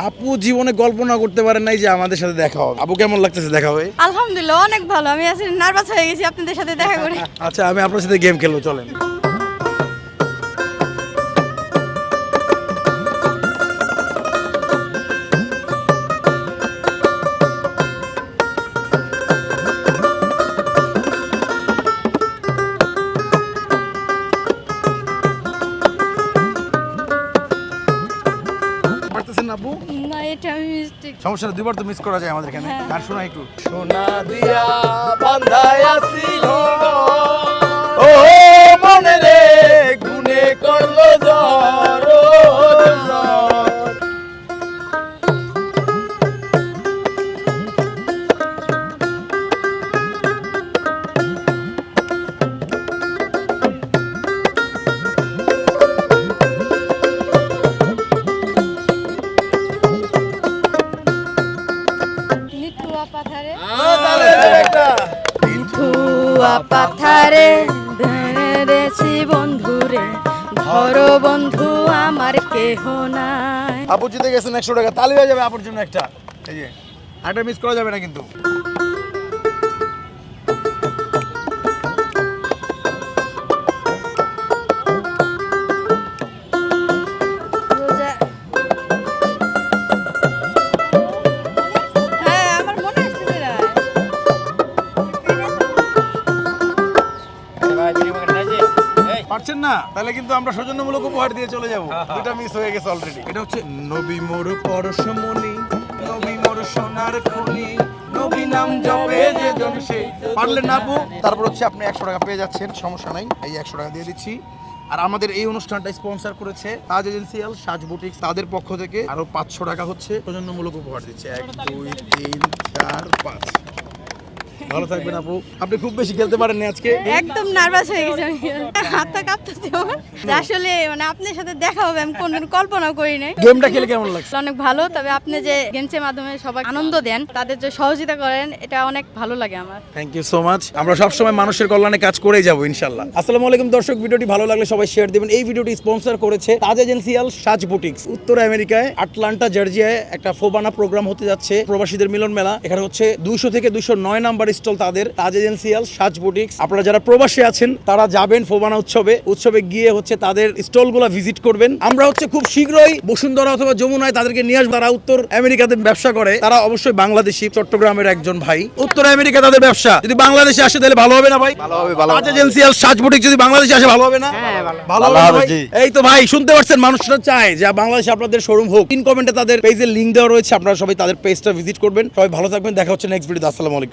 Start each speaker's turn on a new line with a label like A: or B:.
A: আপু জীবনে কল্পনা করতে পারেন নাই যে আমাদের সাথে দেখা হবে। আপু কেমন লাগতেছে দেখা হয়ে?
B: আলহামদুলিল্লাহ অনেক ভালো। আমি আসলে নার্ভাস হয়ে গেছি আপনাদের সাথে দেখা করে।
A: আচ্ছা আমি আপনার সাথে গেম খেলব চলেন। পারতেছেন না আপু?
B: না এটা আমি মিস্টেক
A: সমস্যা দুইবার তো মিস করা যায় আমাদের এখানে।
B: আর
A: গান শোনা একটু।
C: সোনা দিয়া
B: পাথারে? ধুয়া পাথারে ধরেছি বন্ধুরে। ঘর বন্ধু আমার কেহ নাই।
A: আপু জিতে গেছেন একশো টাকা তালি হয়ে যাবে আপুর জন্য একটা। এই যে একটা মিস করা যাবে না কিন্তু। পারছেন না? তাহলে কিন্তু আমরা সৌজন্যমূলক উপহার দিয়ে চলে যাব। দুটা মিস হয়ে গেছে অলরেডি এটা হচ্ছে নবী মোর পরশমণি নবী মোর সোনার খনি নবী নাম জপে যে জন সে। পারলেন না আপু? তারপর হচ্ছে আপনি একশো টাকা পেয়ে যাচ্ছেন সমস্যা নাই। এই একশো টাকা দিয়ে দিচ্ছি। আর আমাদের এই অনুষ্ঠানটা স্পন্সর করেছে তাজ এজেন্সিয়াল সাজ বুটিক্স তাদের পক্ষ থেকে। আরও পাঁচশো টাকা হচ্ছে। সৌজন্যমূলক উপহার দিচ্ছে। এক দুই তিন চার পাঁচ। ভালো থাকবেন আপু। আপনি খুব বেশি খেলতে পারেন না আজকে।
B: একদম নার্ভাস হয়ে গেছি আমি। হাতটা কাঁপতেছে আমার। আসলে মানে আপনার সাথে দেখা হবে আমি কোনদিন কল্পনাও করি নাই।
A: গেমটা খেলে কেমন লাগছে?
B: অনেক ভালো তবে আপনি যে গেমসের মাধ্যমে সবাই আনন্দ দেন তাদের যে সহযোগিতা করেন এটা অনেক ভালো লাগে আমার।
A: থ্যাংক ইউ সো মাচ আমরা সবসময় মানুষের কল্যাণে কাজ করেই যাব ইনশাল্লাহ। আসসালামু আলাইকুম দর্শক ভিডিওটি ভালো লাগলে সবাই শেয়ার দিবেন। এই ভিডিওটি স্পন্সর করেছে তাজ এজেন্সিয়াল সাজ বুটিক্স উত্তর আমেরিকায় আটলান্টা জর্জিয়ায় একটা ফোবানা প্রোগ্রাম হতে যাচ্ছে। প্রবাসীদের মিলন মেলা এখানে হচ্ছে দুইশো থেকে দুইশো নয় নাম্বার স্টল তাদের তাজ এজেন্সিয়াল সাজ বুটিক্স। আপনারা যারা প্রবাসী আছেন তারা যাবেন ফোবানা উৎসবে। উৎসবে গিয়ে হচ্ছে তাদের স্টলগুলো ভিজিট করবেন। আমরা হচ্ছে খুব শীঘ্রই বসুন্ধরা অথবা যমুনায় তাদেরকে নিয়ে আসব। তারা উত্তর আমেরিকাতে ব্যবসা করে। তারা অবশ্যই বাংলাদেশি চট্টগ্রামের একজন ভাই। উত্তর আমেরিকা তাদের ব্যবসা। যদি বাংলাদেশে আসে তাহলে ভালো হবে না ভাই?
C: ভালো হবে, ভালো
A: তাজ এজেন্সিয়াল সাজ বুটিক যদি বাংলাদেশে আসে ভালো হবে না? ভালো।
C: ভালো
A: হবে। এই তো ভাই শুনতে পাচ্ছেন মানুষরা চায় যে বাংলাদেশে আপনাদের শোরুম হোক। ইন কমেন্টে তাদের পেজের লিংক দেওয়া রয়েছে। আপনারা সবাই তাদের পেজটা ভিজিট করবেন। সবাই ভালো থাকবেন। দেখা হচ্ছে নেক্সট ভিডিওতে আসসালামু আলাইকুম।